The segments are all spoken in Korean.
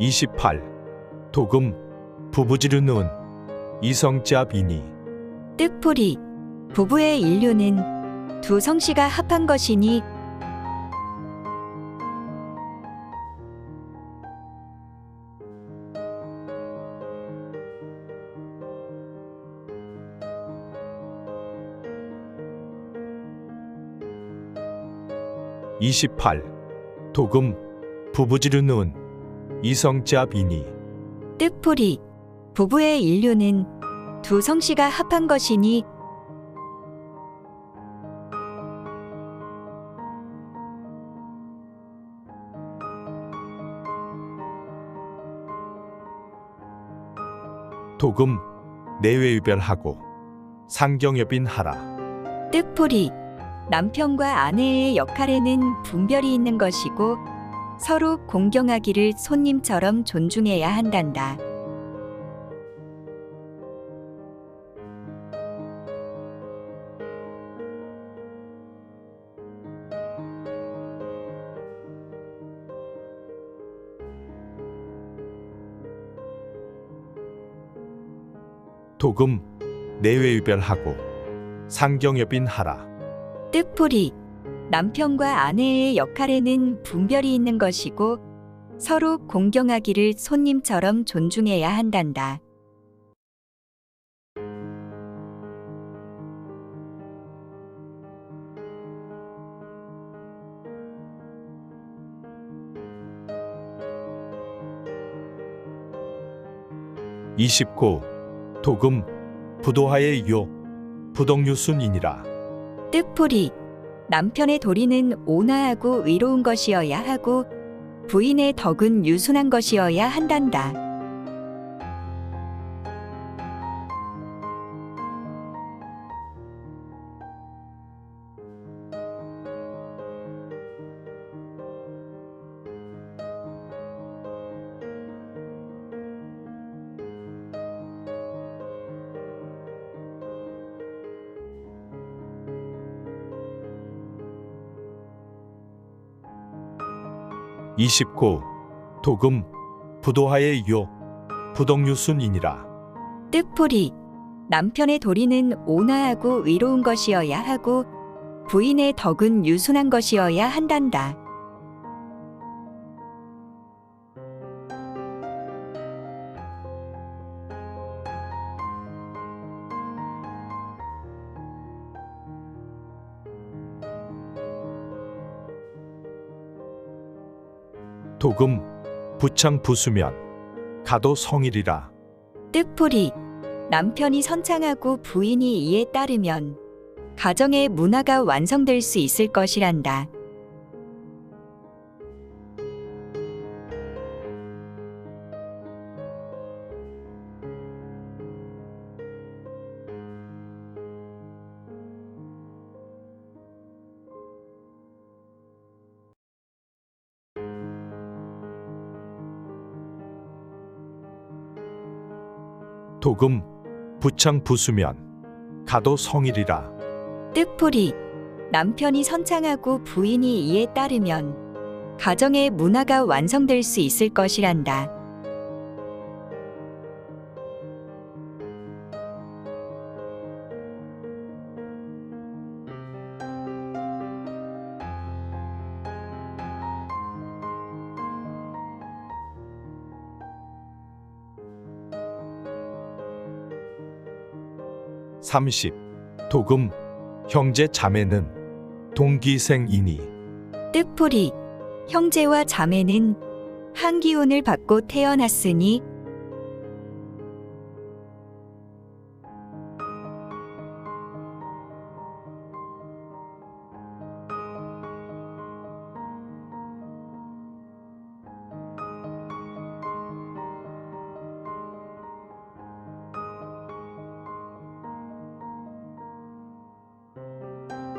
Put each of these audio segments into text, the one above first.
28. 도금 부부지르 눈 이성잡이니 뜻풀이 부부의 인류는 두 성씨가 합한 것이니 28. 도금 부부지르 눈 이성잡이니. 뜻풀이 부부의 인류는 두 성씨가 합한 것이니 도금 내외유별하고 상경협인 하라. 뜻풀이 남편과 아내의 역할에는 분별이 있는 것이고 서로 공경하기를 손님처럼 존중해야 한단다. 도금 내외유별하고 상경협인 하라 뜻풀이 남편과 아내의 역할에는 분별이 있는 것이고 서로 공경하기를 손님처럼 존중해야 한단다. 이십구. 도금. 부도하의 요. 부동유순이니라. 뜻풀이 남편의 도리는 온화하고 의로운 것이어야 하고 부인의 덕은 유순한 것이어야 한단다. 이십구 도금 부도하의 요 부동유순이니라 뜻풀이 남편의 도리는 온화하고 의로운 것이어야 하고 부인의 덕은 유순한 것이어야 한단다. 도금 부창 부수면 가도 성일이라 뜻풀이 남편이 선창하고 부인이 이에 따르면 가정의 문화가 완성될 수 있을 것이란다. 도금 부창 부수면 가도 성일이라 뜻풀이 남편이 선창하고 부인이 이에 따르면 가정의 문화가 완성될 수 있을 것이란다. 삼십. 도금 형제 자매는 동기생이니. 뜻풀이 형제와 자매는 한 기운을 받고 태어났으니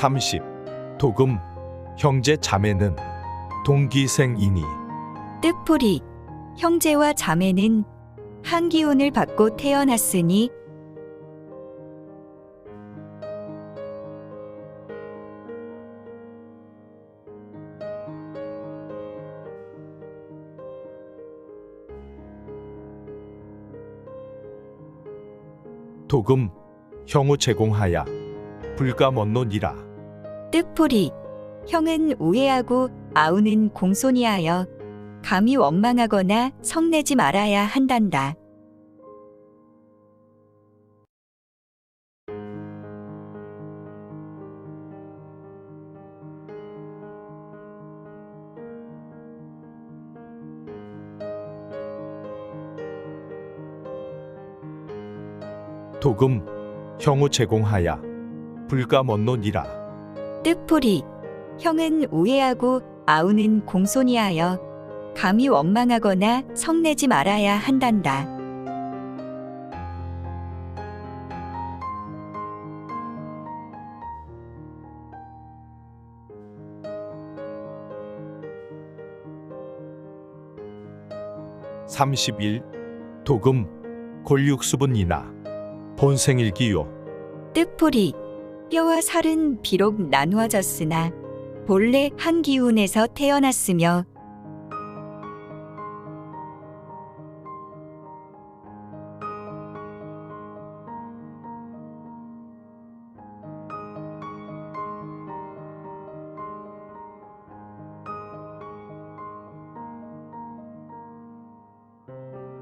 30. 도금 형제 자매는 동기생이니 뜻풀이 형제와 자매는 한 기운을 받고 태어났으니 도금 형우 제공하야 불가먼노니라 뜻풀이 형은 우애하고 아우는 공손히하여 감히 원망하거나 성내지 말아야 한단다. 도금 형우 제공하야 불가 먼노니라 뜻풀이 형은 우애하고 아우는 공손히하여 감히 원망하거나 성내지 말아야 한단다. 삼십일 도금 골육수분이나 본생일기요 뜻풀이 뼈와 살은 비록 나누어졌으나 본래 한 기운에서 태어났으며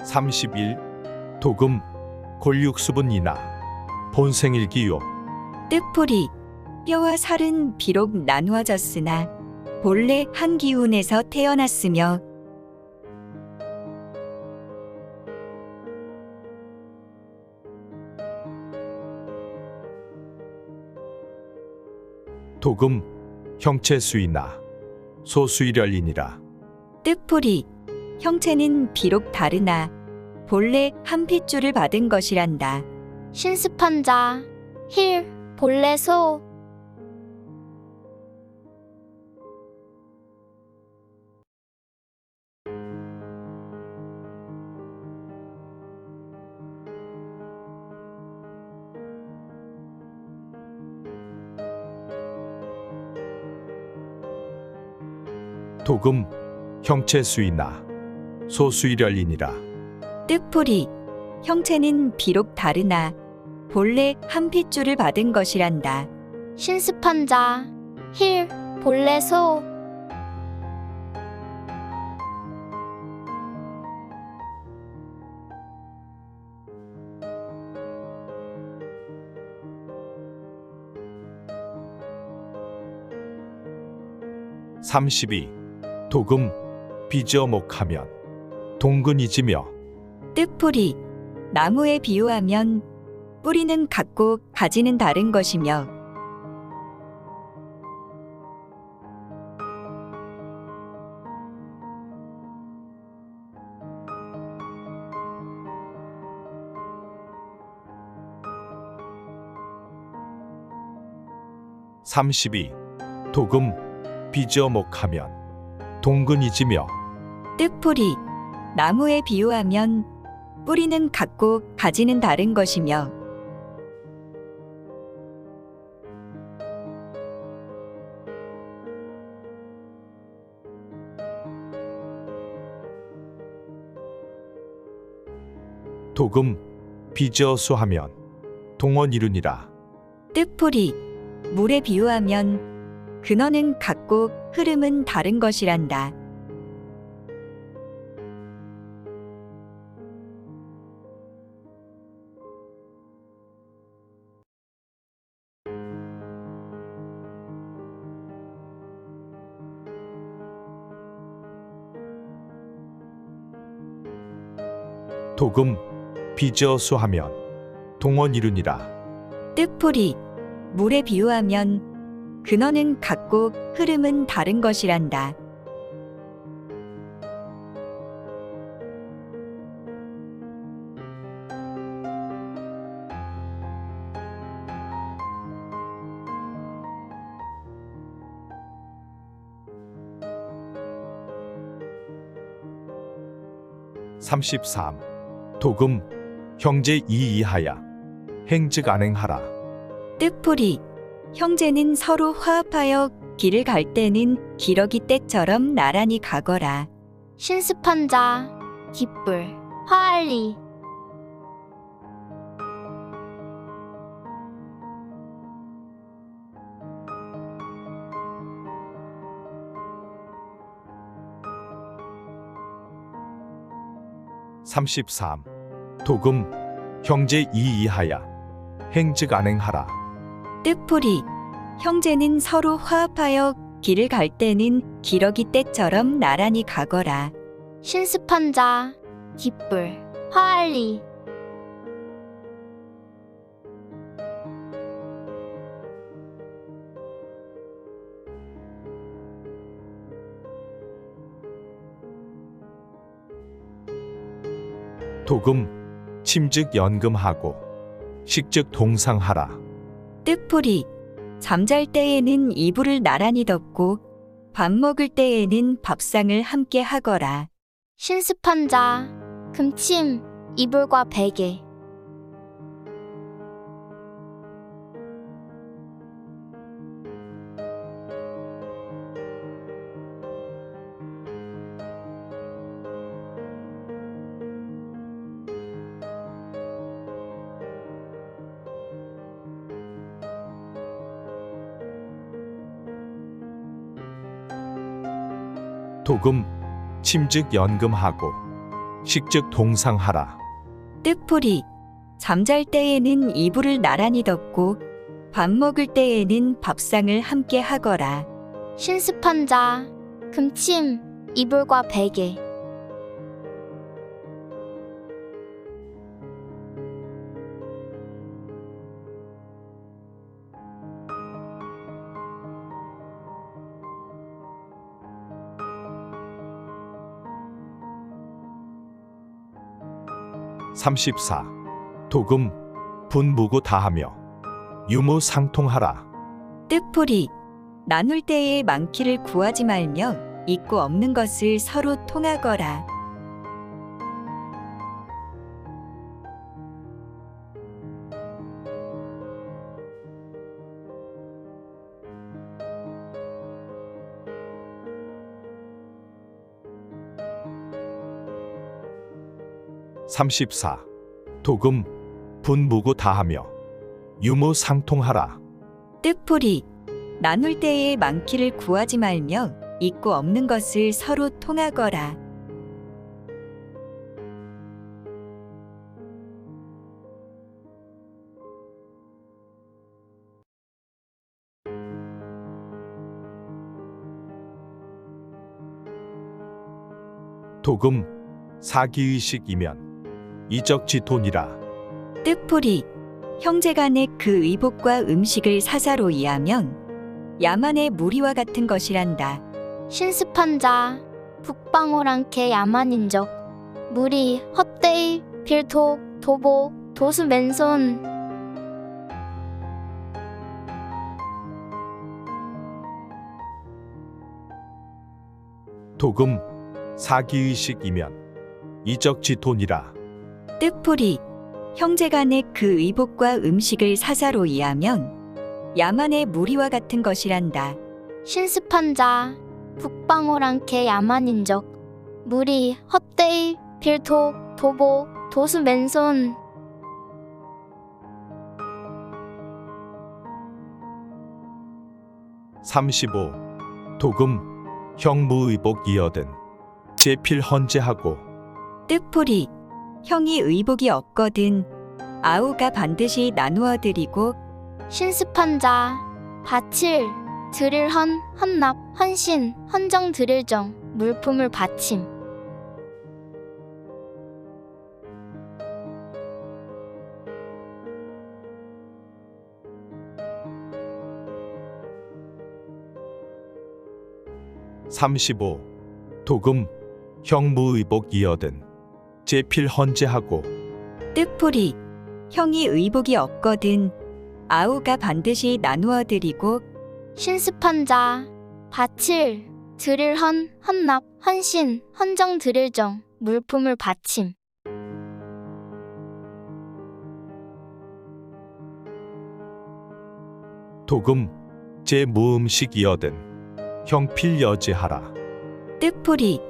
삼십일 도금 골육수분이나 본생일기요 뜻풀이. 뼈와 살은 비록 나누어졌으나 본래 한 기운에서 태어났으며 도금 형체수이나 소수일열이니라. 뜻풀이. 형체는 비록 다르나 본래 한 핏줄을 받은 것이란다. 신습한 자, 힐, 본래 소, 도금 형체수이나 소수일열이니라. 뜻풀이 형체는 비록 다르나 본래 한 핏줄을 받은 것이란다. 신습한 자, 힐, 본래 소, 삼십이. 도금 빚어목하면 동근이지며. 뜻풀이 나무에 비유하면 뿌리는 같고 가지는 다른 것이며 삼십이. 도금 빚어목하면 동근이지며 뜻풀이 나무에 비유하면 뿌리는 같고 가지는 다른 것이며 도금 빚어수하면 동원 이루니라 뜻풀이 물에 비유하면 근원은 같고 흐름은 다른 것이란다. 도금 빚어수하면 동원 이루니라. 뜻풀이 물에 비유하면 근원은 같고 흐름은 다른 것이란다. 삼십삼. 도금 형제 이이하야 행즉 안행하라. 뜻풀이 형제는 서로 화합하여 길을 갈 때는 기러기 떼처럼 나란히 가거라. 신습한 자 기쁠 화할리. 삼십삼. 도금 형제 이이하야 행즉 안행하라. 뜻풀이 형제는 서로 화합하여 길을 갈 때는 기러기 떼처럼 나란히 가거라. 신습한 자, 기쁠, 화알리. 도금 침즉 연금하고 식즉 동상하라. 뜻풀이 잠잘 때에는 이불을 나란히 덮고 밥 먹을 때에는 밥상을 함께 하거라. 신습한 자, 금침, 이불과 베개. 도금 침즉 연금하고 식즉 동상하라. 뜻풀이 잠잘 때에는 이불을 나란히 덮고 밥 먹을 때에는 밥상을 함께 하거라. 신습한 자, 금침, 이불과 베개. 삼십사. 도금 분무고 다하며 유무 상통하라. 뜻풀이 나눌 때에 많기를 구하지 말며 있고 없는 것을 서로 통하거라. 삼십사. 도금 분무고 다하며 유무 상통하라. 뜻풀이 나눌 때에 많기를 구하지 말며 있고 없는 것을 서로 통하거라. 도금 사기의식이면 이적지돈이라. 뜻풀이 형제간의 그 의복과 음식을 사사로 이하면 야만의 무리와 같은 것이란다. 신습한 자, 북방오랑캐 야만인 적. 무리, 헛되이, 빌토, 도보, 도수 맨손. 도금 사기의식이면 이적지돈이라. 뜻풀이 형제 간의 그 의복과 음식을 사사로 이하면 야만의 무리와 같은 것이란다. 신습한 자, 북방오랑캐 야만인적. 무리, 헛되이, 빌토, 도보, 도수 맨손. 삼십오. 도금 형무의복 이어든 제필 헌재하고 뜻풀이 형이 의복이 없거든 아우가 반드시 나누어 드리고 신습한 자, 바칠, 드릴 헌, 헌납, 헌신, 헌정 드릴 정, 물품을 바침. 삼십오. 도금 형무의복 이어든 제필 헌재하고 뜻풀이 형이 의복이 없거든 아우가 반드시 나누어 드리고 신습한 자, 바칠, 드릴 헌, 헌납, 헌신, 헌정 드릴 정, 물품을 바침. 도금 제 무음식 이어든 형필 여제하라. 뜻풀이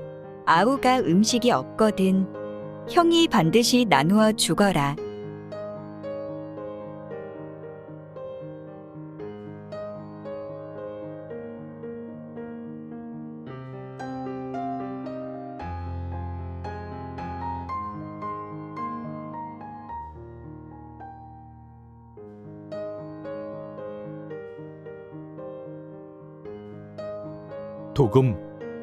아우가 음식이 없거든 형이 반드시 나누어 주거라. 도금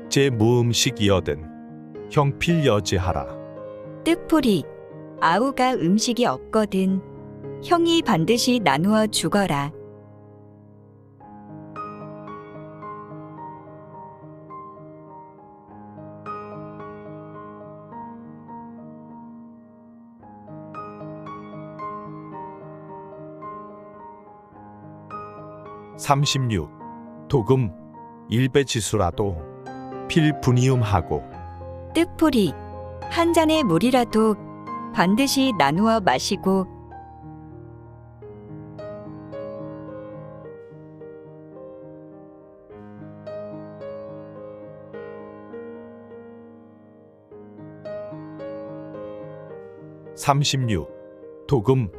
제 무음식 이어든 형필 여지하라. 뜻풀이 아우가 음식이 없거든. 형이 반드시 나누어 주거라. 삼십육. 도금 일배지수라도 필분이음하고. 뜻풀이 한 잔의 물이라도 반드시 나누어 마시고 삼십육. 도금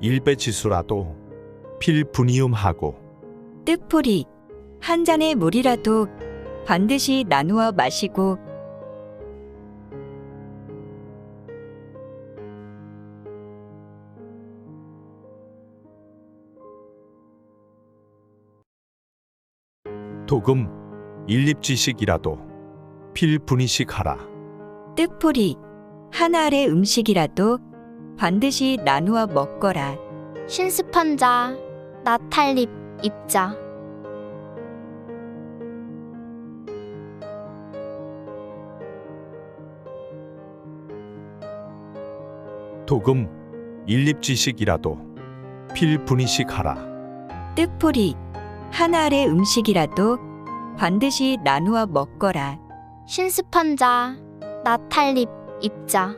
일배지수라도 필분이음하고 뜻풀이 한 잔의 물이라도 반드시 나누어 마시고 도금 일립지식이라도 필분이식 하라 뜻풀이 한 알의 음식이라도 반드시 나누어 먹거라. 신습한 자, 나탈립, 입자. 도금 일립지식이라도 필분이식 하라 뜻풀이 한 알의 음식이라도 반드시 나누어 먹거라. 신습한 자, 나탈립, 입자.